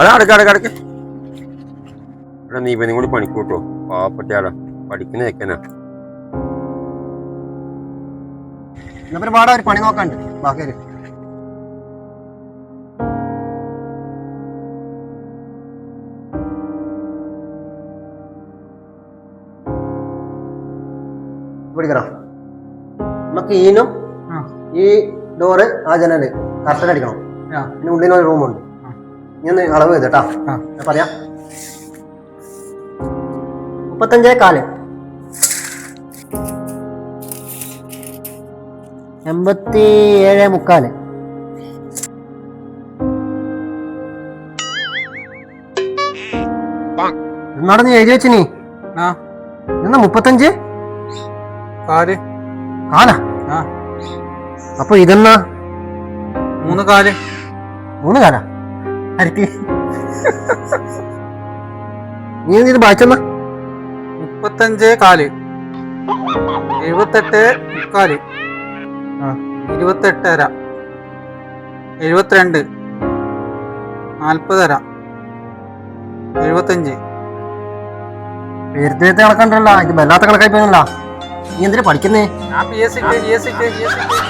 അതാ അടക്ക അടക്ക അടക്ക. എടാ നീ ഇവനും കൂടി പണിക്കൂട്ടോ. പാവപ്പെട്ടയാളാ. പഠിക്കുന്ന ചെക്കനാ. ഒരു പണി നോക്കാണ്ട്. ബാക്കി പിടിക്കണം നമുക്ക് ഈനും ഈ ഡോറ് ആ ജനൽ കർട്ടൻ അടിക്കണം. പിന്നെ ഉള്ളിൽ ഒരു റൂമുണ്ട് ഒന്ന് അളവ് ചെയ്തട്ടാ ഞാൻ പറയാം. മുപ്പത്തഞ്ചേ കാൽ. എൺപത്തി ഏഴ് മുക്കാൽ. എന്നാടെ നീ എഴുതി വെച്ചിനി ആ. എന്നാ മുപ്പത്തഞ്ച്? കാൽ. കാലാ? ആ. അപ്പൊ ഇതെന്നാ? മൂന്ന് കാൽ. മൂന്ന് കാലാ? നീ എന്തിനു വായിച്ചെന്ന മുപ്പത്തഞ്ച് കാൽ. എഴുപത്തെട്ട് മുക്കാൽ. ഇരുപത്തെട്ടര എഴുപത്തിരണ്ട്. നാൽപ്പതര എഴുപത്തഞ്ച്. വെറുതെ കണക്കണ്ടല്ല എനിക്ക് വല്ലാത്ത കണക്കായി പോയല്ലോ നീ എന്തിനാ പഠിക്കുന്നേ? ഞാൻ P S C P S C P S C